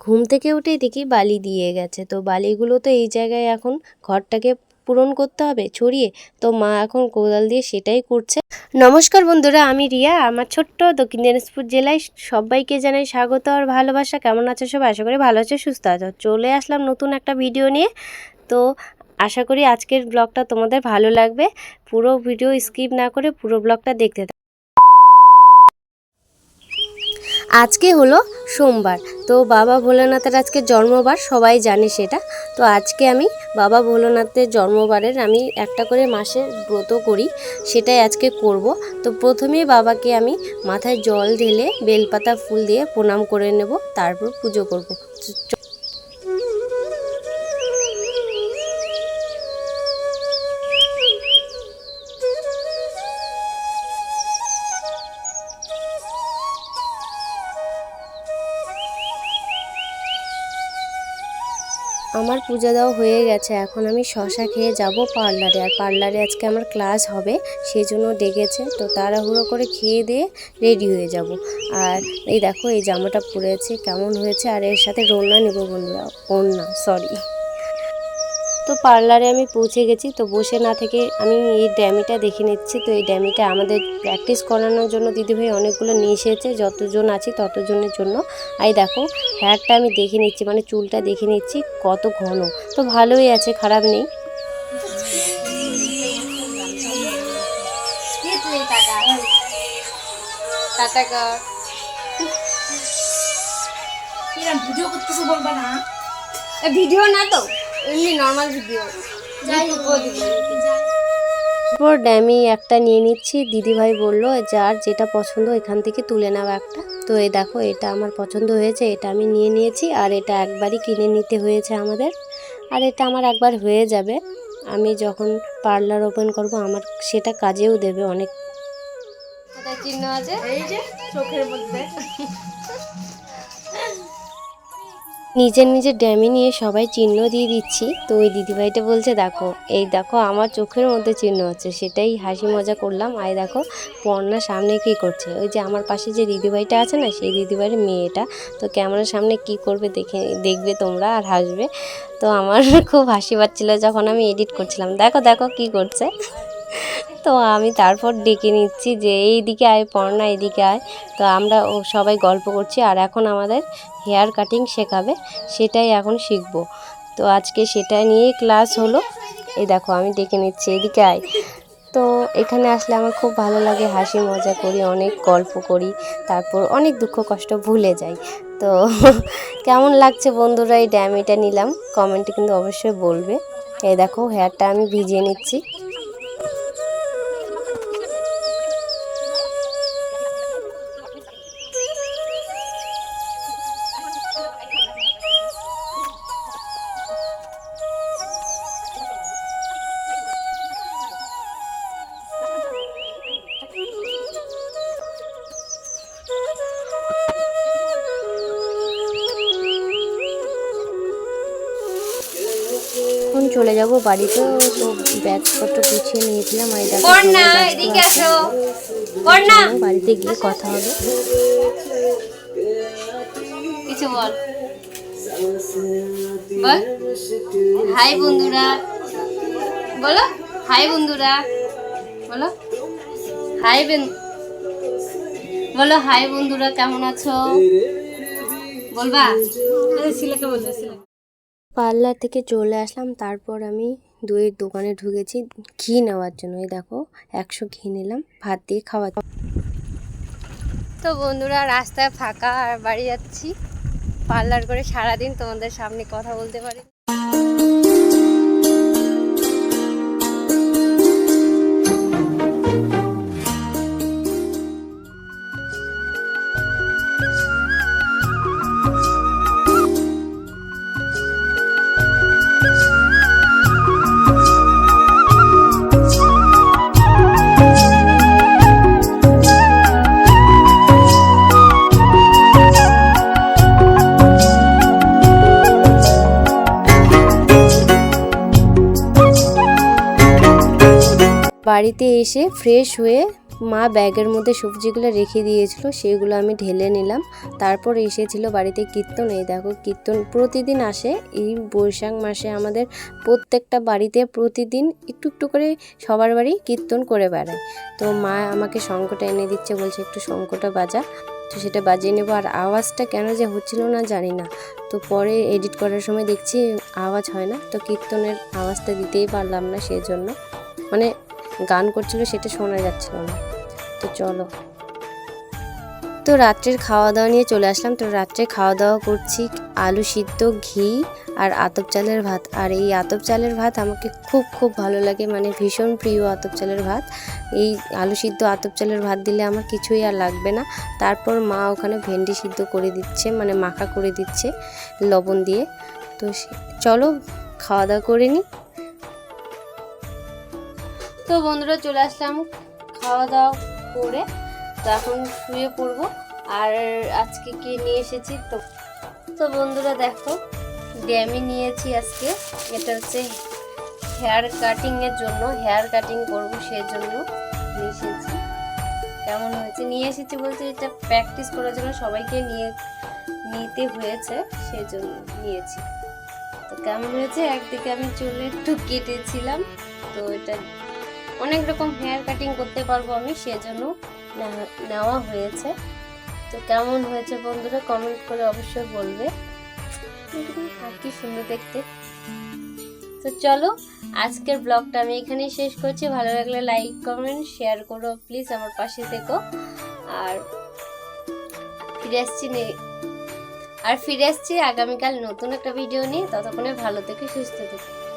ঘুম থেকে উঠেই দেখি বালি দিয়ে গেছে। তো বালিগুলো তো এই জায়গায় এখন ঘরটাকে পূরণ করতে হবে, ছড়িয়ে। তো মা এখন কোদাল দিয়ে সেটাই করছে। নমস্কার বন্ধুরা, আমি রিয়া। আমার ছোট্ট দক্ষিণ দিনাজপুর জেলায় সবাইকে জানাই স্বাগত আর ভালোবাসা। কেমন আছো সব আশা করি ভালো আছো, সুস্থ আছো। চলে আসলাম নতুন একটা ভিডিও নিয়ে। তো আশা করি আজকের ব্লগটা তোমাদের ভালো লাগবে। পুরো ভিডিও স্কিপ না করে পুরো ব্লগটা দেখতে থাকো। আজকে হলো সোমবার। তো বাবা ভোলানাথের আজকে জন্মবার, সবাই জানে সেটা। তো আজকে আমি বাবা ভোলানাথের জন্মবারের আমি একটা করে মাসের ব্রত করি, সেটাই আজকে করব। তো প্রথমেই বাবাকে আমি মাথায় জল ঢেলে বেলপাতা ফুল দিয়ে প্রণাম করে নেব, তারপর পুজো করব। আমার পূজা দেওয়া হয়ে গেছে, এখন আমি শশা খেয়ে যাব পার্লারে। আর পার্লারে আজকে আমার ক্লাস হবে, সেই জন্য ডেকেছে, তো তাড়াহুড়ো করে খেয়ে দিয়ে রেডি হয়ে যাব। আর এই দেখো, এই জামাটা পরেছে, কেমন হয়েছে? আর এর সাথে রোনা নেব বন্ধুরা, ওড়না সরি তো পার্লারে আমি পৌঁছে গেছি তো বসে না থেকে আমি এই ড্যামিটা দেখে নিচ্ছি। তো এই ড্যামিটা আমাদের প্র্যাকটিস করানোর জন্য দিদিভাই অনেকগুলো নিয়ে এসেছে যতজন আছি ততজনের জন্য। এই দেখো হেয়ারটা আমি দেখে নিচ্ছি মানে চুলটা দেখে নিচ্ছি কত ঘন। তো ভালোই আছে খারাপ নেই। ভিডিও করতেছো বলবা না। ভিডিও না তো? এমনি নর্মাল ভিডিও তারপর ড্যামি একটা নিয়ে নিচ্ছি। দিদিভাই বলল যার যেটা পছন্দ এখান থেকে তুলে নাও একটা। তো এই দেখো এটা আমার পছন্দ হয়েছে এটা আমি নিয়ে নিয়েছি আর এটা একবারই কিনে নিতে হয়েছে আমাদের। আর এটা আমার একবার হয়ে যাবে। আমি যখন পার্লার ওপেন করব আমার সেটা কাজেও দেবে অনেক। চিহ্ন আছে? এই যে চোখের মধ্যে। নিজের নিজের ড্যামি নিয়ে সবাই চিহ্ন দিয়ে দিচ্ছি। তো ওই দিদিভাইটা বলছে, দেখো, এই দেখো, আমার চোখের মধ্যে চিহ্ন হচ্ছে সেটাই হাসি মজা করলাম। আই দেখো, পর্ণা সামনে কি করছে? ওই যে আমার পাশে যে দিদিভাইটা আছে না, সেই দিদিভাইয়ের মেয়েটা। তো ক্যামেরার সামনে কি করবে দেখে, দেখবে তোমরা আর হাসবে। তো আমার খুব হাসি পাচ্ছিলো যখন আমি এডিট করছিলাম। দেখো দেখো কি করছে। তো আমি তারপর ডেকে নিচ্ছি যে এইদিকে আয়, পর্ণা এদিকে আয়। তো আমরা সবাই গল্প করছি আর এখন আমাদের হেয়ার কাটিং শেখাবে, সেটাই এখন শিখব। তো আজকে সেটা নিয়ে ক্লাস হলো। এই দেখো আমি ডেকে নিচ্ছি এদিকে আয়। তো এখানে আসলে আমার খুব ভালো লাগে, হাসি মজা করি, অনেক গল্প করি, তারপর অনেক দুঃখ কষ্ট ভুলে যাই। তো কেমন লাগছে বন্ধুরা এই ড্যামিটা নিলাম, কমেন্টে কিন্তু অবশ্যই বলবে। এই দেখো হেয়ারটা আমি ভিজিয়ে নিচ্ছি। চলে যাব বাড়িতে। তো ব্যাগপত্র গুছিয়ে নিয়েছিলাম আর দেখো বাড়িতে। গিয়ে কথা হবে। কিছু বল। বল। হাই বন্ধুরা। বলো। হাই বন্ধুরা। বলো। হাই বেন বলো হাই বন্ধুরা কেমন আছো? বলবা। সিলেকে বলতে সিলেকে পার্লার থেকে চলে আসলাম, তারপর আমি দইয়ের দোকানে ঢুকেছি। ঘি নেওয়ার জন্য, এই দেখো, একশো ঘি নিলাম, ভাত দিয়ে খাওয়া তো বন্ধুরা, রাস্তায় ফাঁকা আর বাড়ি যাচ্ছি। পার্লার করে সারাদিন তোমাদের সামনে কথা বলতে পারি। বাড়িতে এসে ফ্রেশ হয়ে মা ব্যাগের মধ্যে সবজিগুলো রেখে দিয়েছিল, সেগুলো আমি ঢেলে নিলাম। তারপর এসেছিল বাড়িতে কীর্তন। এই দেখো, কীর্তন প্রতিদিন আসে। এই বৈশাখ মাসে আমাদের প্রত্যেকটা বাড়িতে প্রতিদিন একটু একটু করে সবার বাড়ি কীর্তন করে বেড়ায়। তো মা আমাকে শঙ্কটা এনে দিচ্ছে, বলছে একটু শঙ্কটা বাজা। তো সেটা বাজিয়ে নেব। আর আওয়াজটা কেন যে হচ্ছিল না জানি না। তো পরে এডিট করার সময় দেখছি আওয়াজ হয় না। তো কীর্তনের আওয়াজটা দিতেই পারলাম না সেই জন্য মানে গান করছিল সেটা শোনা যাচ্ছিল না। তো চলো। তো রাত্রের খাওয়া দাওয়া নিয়ে চলে আসলাম। তো রাত্রে খাওয়া দাওয়া করছি আলু সিদ্ধ, ঘি আর আতপ চালের ভাত। আর এই আতপ চালের ভাত আমাকে খুব খুব ভালো লাগে। মানে ভীষণ প্রিয় আতপ চালের ভাত। এই আলু সিদ্ধ, আতপ চালের ভাত দিলে আমার কিছুই আর লাগবে না। তারপর মা ওখানে ভেন্ডি সিদ্ধ করে দিচ্ছে মানে মাখা করে দিচ্ছে লবণ দিয়ে। তো চলো খাওয়া দাওয়া করে নিই তো বন্ধুরা চলে আসলাম খাওয়া দাওয়া করে। তো এখন শুয়ে পড়ব। আর আজকে কি নিয়ে এসেছি তো? তো বন্ধুরা দেখো, ড্যামি নিয়েছি আজকে। এটা হচ্ছে হেয়ার কাটিংয়ের জন্য, হেয়ার কাটিং করব সেই জন্য নিয়ে এসেছি। কেমন হয়েছে? নিয়ে এসেছি বলতে এটা প্র্যাকটিস করার জন্য সবাইকে নিয়ে, নিতে হয়েছে সেই জন্য নিয়েছি। তো কেমন হয়েছে? একদিকে আমি চুলে একটু কেটেছিলাম, তো এটা অনেক রকম হেয়ার কাটিং করতে পারব আমি, সেজন্য নেওয়া- হয়েছে। তো কেমন হয়েছে বন্ধুরা কমেন্ট করে অবশ্যই বলবে। আর কি সুন্দর দেখতে। তো চলো, আজকের ব্লগটা আমি এখানেই শেষ করছি। ভালো লাগলে লাইক কমেন্ট শেয়ার করো প্লিজ আমার পাশে থেকো। আর ফিরে আসছি আর ফিরে আসছি আগামীকাল নতুন একটা ভিডিও নিয়ে। ততক্ষণে ভালো থেকে, সুস্থ থেকো।